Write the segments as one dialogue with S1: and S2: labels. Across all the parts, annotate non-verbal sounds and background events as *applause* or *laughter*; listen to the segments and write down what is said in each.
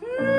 S1: to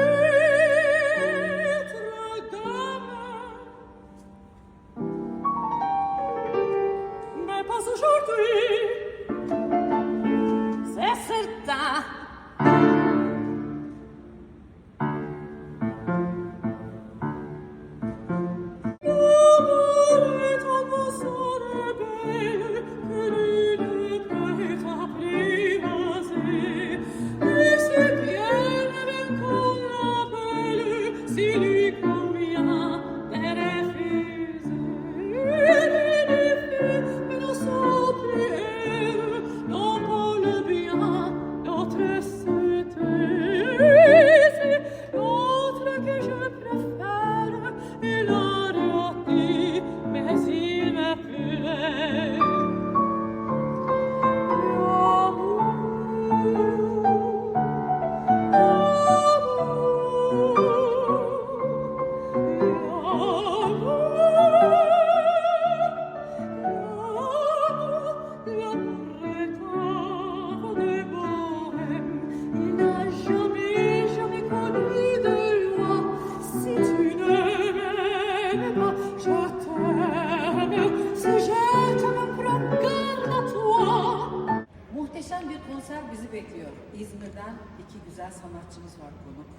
S1: İzmir'den iki güzel sanatçımız var konuk.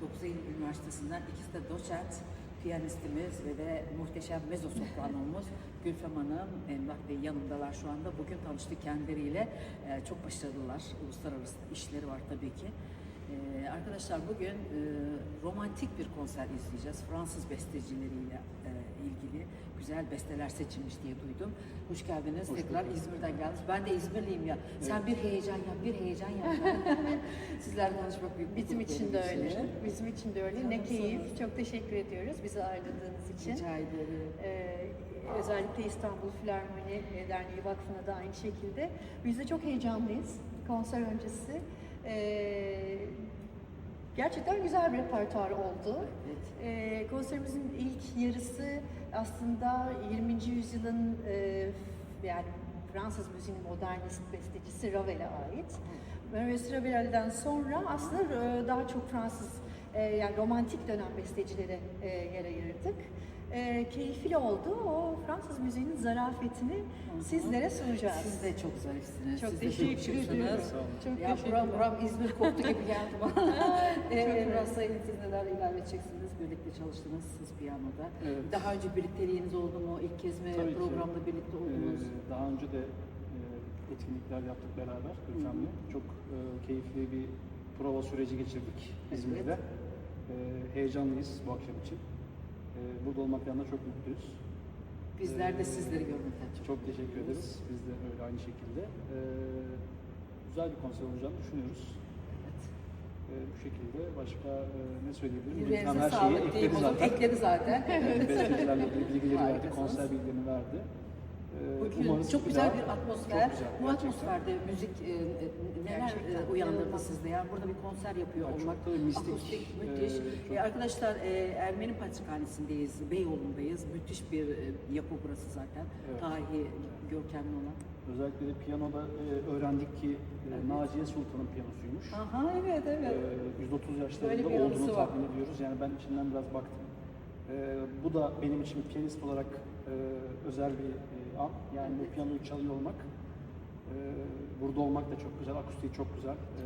S1: 9 Eylül Üniversitesi'nden ikisi de doçent, piyanistimiz ve de muhteşem mezzo sopranomuz Gülfem Hanım, Emrah Bey yanımdalar şu anda. Bugün tanıştık kendileriyle. Ee, çok başarılılar. Uluslararası işleri var tabii ki. Ee, arkadaşlar bugün e, romantik bir konser izleyeceğiz. Fransız bestecileriyle güzel besteler seçilmiş diye duydum. Hoş geldiniz. Tekrar İzmir'den geldiniz. Ben de İzmirliyim ya. Sen bir heyecan yap, bir heyecan yap. *laughs* Sizlerle tanışmak büyük
S2: Bizim için de öyle. Bizim için de öyle. Ne keyif. Çok teşekkür ediyoruz bizi ağırladığınız için.
S1: Rica ederim.
S2: Ee, özellikle İstanbul Filarmoni Derneği Vakfı'na da aynı şekilde. Biz de çok heyecanlıyız konser öncesi. Ee, gerçekten güzel bir repertuar oldu.
S1: Evet.
S2: Ee, konserimizin ilk yarısı aslında 20. yüzyılın e, yani Fransız müziğinin modernist bestecisi Ravel'e ait. Maurice Ravel'den sonra aslında e, daha çok Fransız e, yani romantik dönem bestecilere e, yer ayırdık. E, keyifli oldu. O Fransız müziğinin zarafetini sizlere sunacağız.
S1: Siz de çok zarifsiniz.
S2: Çok
S1: Siz de
S2: teşekkür
S1: şıksınız.
S2: ediyorum. Çok
S1: ya
S2: teşekkür
S1: buram, buram İzmir koptu gibi geldi bana. ee, *laughs*
S2: Çok
S1: biraz
S2: evet.
S1: sayın siz neler ilave edeceksiniz? Birlikte çalıştınız siz piyanoda.
S3: Evet.
S1: Daha önce birlikteliğiniz oldu mu? İlk kez mi
S3: Tabii ki.
S1: programda birlikte oldunuz?
S3: Ee, daha önce de e, etkinlikler yaptık beraber Gülfem'le. Çok e, keyifli bir prova süreci geçirdik İzmir'de. E, heyecanlıyız bu akşam için. E, burada olmaktan da çok mutluyuz.
S1: Bizler de
S3: Ee,
S1: sizleri görmekten çok,
S3: Çok teşekkür ederiz. Biz de öyle aynı şekilde. E, güzel bir konser olacağını düşünüyoruz.
S1: Evet.
S3: Bu şekilde başka e, ne söyleyebilirim?
S1: Yüreğinize sağlık diyeyim
S3: ekledi
S1: o zaman.
S3: zaten.
S1: Ekledi zaten. *laughs*
S3: Bestecilerle ilgili bilgileri verdi,
S1: Harikasınız.
S3: konser bilgilerini verdi. E,
S1: Bugün
S3: umarız
S1: çok güzel bir atmosfer.
S3: Çok güzel,
S1: Bu
S3: gerçekten.
S1: atmosferde müzik e, e, neler
S2: Gerçekten
S1: e, uyandırdı
S2: inanılmaz.
S1: sizde? Yani burada bir konser yapıyor
S3: Ya çok
S1: olmak.
S3: tabii mistik,
S1: Akustik,
S3: e,
S1: müthiş.
S3: çok-
S1: E, arkadaşlar e, Ermeni Patrikhanesi'ndeyiz, Beyoğlu'ndayız. Müthiş bir e, yapı burası zaten.
S3: Evet.
S1: Tarihi, görkemli olan.
S3: Özellikle de piyanoda e, öğrendik ki e, Naciye Sultan'ın piyanosuymuş.
S1: Aha evet evet.
S3: E, 130
S1: Öyle
S3: yaşlarında olduğunu tahmin ediyoruz. Yani ben içinden biraz baktım. E, bu da benim için piyanist olarak e, özel bir e, an. Yani bu piyanoyu çalıyor olmak. e, burada olmak da çok güzel, akustiği çok güzel. e,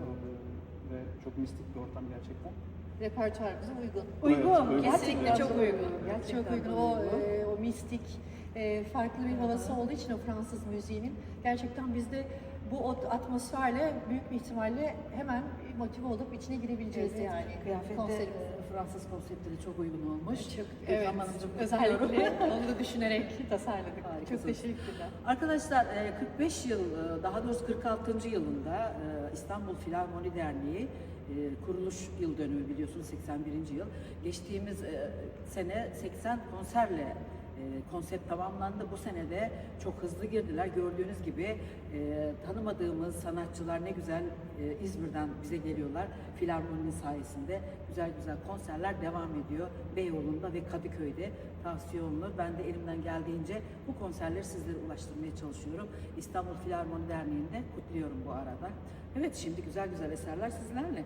S3: ve çok mistik bir ortam gerçekten.
S2: Repertuarımıza uygun.
S1: Uygun.
S3: uygun.
S2: Kesinlikle
S1: Gerçekten
S2: çok uygun.
S1: Gerçekten
S2: çok uygun. O,
S1: uygun.
S2: e, o mistik, e, farklı bir havası olduğu için o Fransız müziğinin gerçekten biz de bu atmosferle büyük bir ihtimalle hemen motive olup içine girebileceğiz
S1: Evet,
S2: yani.
S1: Kıyafette
S2: konserimiz.
S1: e, Fransız konseptleri çok uygun olmuş.
S2: Çok, evet.
S1: Hanımcığım,
S2: Özellikle *laughs* onu da düşünerek tasarladık.
S1: Harikasınız.
S2: Çok teşekkürler.
S1: Arkadaşlar e, 45 yıl, e, daha doğrusu 46. yılında e, İstanbul Filarmoni Derneği e, kuruluş yıl dönümü biliyorsunuz 81. yıl. Geçtiğimiz e, sene 80 konserle e, konsept tamamlandı. Bu sene de çok hızlı girdiler. Gördüğünüz gibi e, tanımadığımız sanatçılar ne güzel e, İzmir'den bize geliyorlar. Filarmoninin sayesinde güzel güzel konserler devam ediyor. Beyoğlu'nda ve Kadıköy'de tavsiye olunur. Ben de elimden geldiğince bu konserleri sizlere ulaştırmaya çalışıyorum. İstanbul Filarmoni Derneği'nde kutluyorum bu arada. Evet şimdi güzel güzel eserler sizlerle.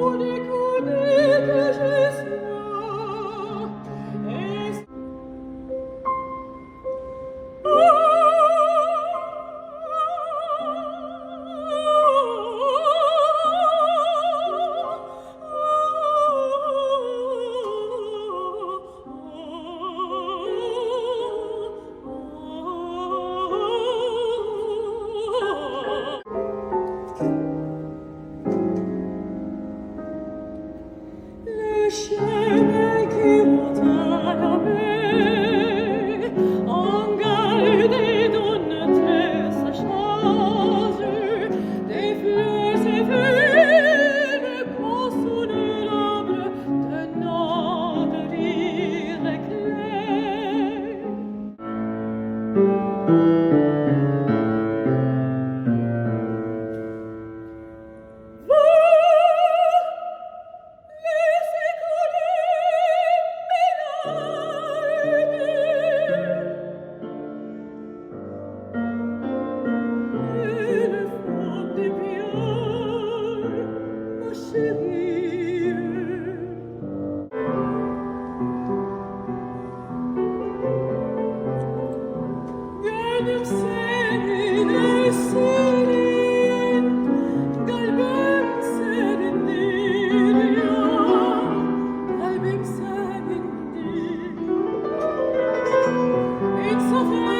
S4: Munich. Oh.